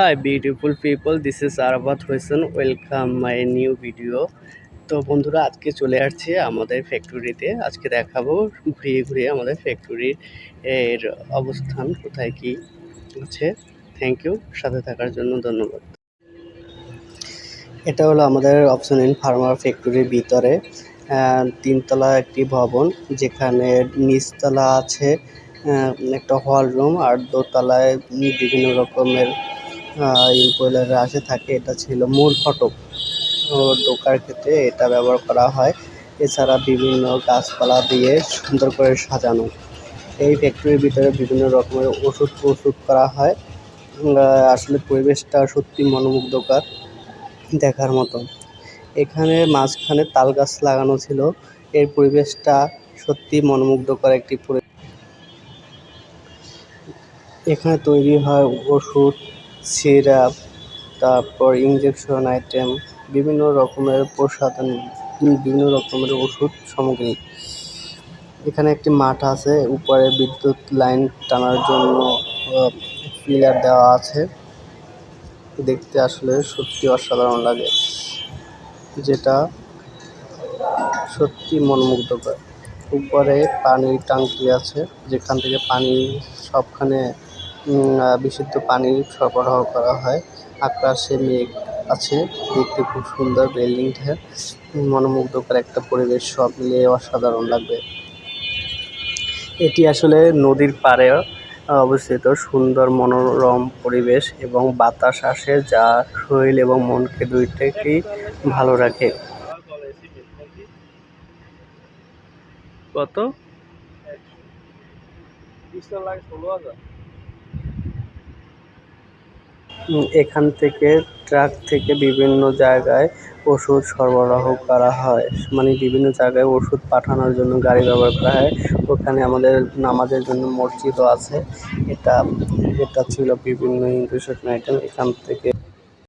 Hi beautiful people this is Arafat Hosen. Welcome my new video তো বন্ধুরা, আজকে চলে আসছে আমাদের ফ্যাক্টরিতে আজকে দেখাবো ঘুরিয়ে ঘুরিয়ে আমাদের ফ্যাক্টরির এর অবস্থান কোথায় কি আছে। থ্যাংক ইউ সাথে থাকার জন্য ধন্যবাদ। এটা হলো আমাদের অপশন ইন ফার্মার ফ্যাক্টরির ভিতরে তিনতলা একটি ভবন। যেখানে নিচতলা আছে একটা হল রুম আর দোতলায় বিভিন্ন রকমের ইম্পোলাররা আসে থাকে, এটা ছিল মূল ফটক। ঢোকার ক্ষেত্রে এটা ব্যবহার করা হয়। এছাড়া বিভিন্ন গাছপালা দিয়ে সুন্দর করে সাজানো। এই ফ্যাক্টরির ভিতরে বিভিন্ন রকমের ওষুধ প্রস্তুত করা হয়। আসলে পরিবেশটা সত্যি মনোমুগ্ধকর দেখার মতো। এখানে মাঝখানে তাল গাছ লাগানো ছিল। এর পরিবেশটা সত্যি মনোমুগ্ধকর একটি পরিবেশ এখানে তৈরি হয় ওষুধ সিরাপ, তারপর ইঞ্জেকশন আইটেম বিভিন্ন রকমের প্রসাধন, বিভিন্ন রকমের ওষুধ সামগ্রী। এখানে একটি মাঠ আছে, উপরে বিদ্যুৎ লাইন টানার জন্য পিলার দেওয়া আছে। দেখতে আসলে সত্যি অসাধারণ লাগে, যেটা সত্যি মনমুগ্ধকর। উপরে পানির ট্যাঙ্কি আছে, যেখান থেকে পানি সবখানে বিশুদ্ধ পানি সরবরাহ করা হয়। আকাশে মেঘ আছে দেখতে খুব সুন্দর বিল্ডিংটা মনোমুগ্ধকর একটা পরিবেশ সব মিলিয়ে অসাধারণ লাগবে। এটি আসলে নদীর পাড়ে অবস্থিত। সুন্দর মনোরম পরিবেশ এবং বাতাস আসে যা শরীর এবং মনকে দুইটাকেই ভালো রাখে। কত? উম, এখান থেকে ট্রাক থেকে বিভিন্ন জায়গায় ওষুধ সরবরাহ করা হয়। মানে বিভিন্ন জায়গায় ওষুধ পাঠানোর জন্য গাড়ি ব্যবহার করা হয়। ওখানে আমাদের নামাজের জন্য মসজিদও আছে। এটা এটা ছিল বিভিন্ন ইনফেকশন আইটেম এখান থেকে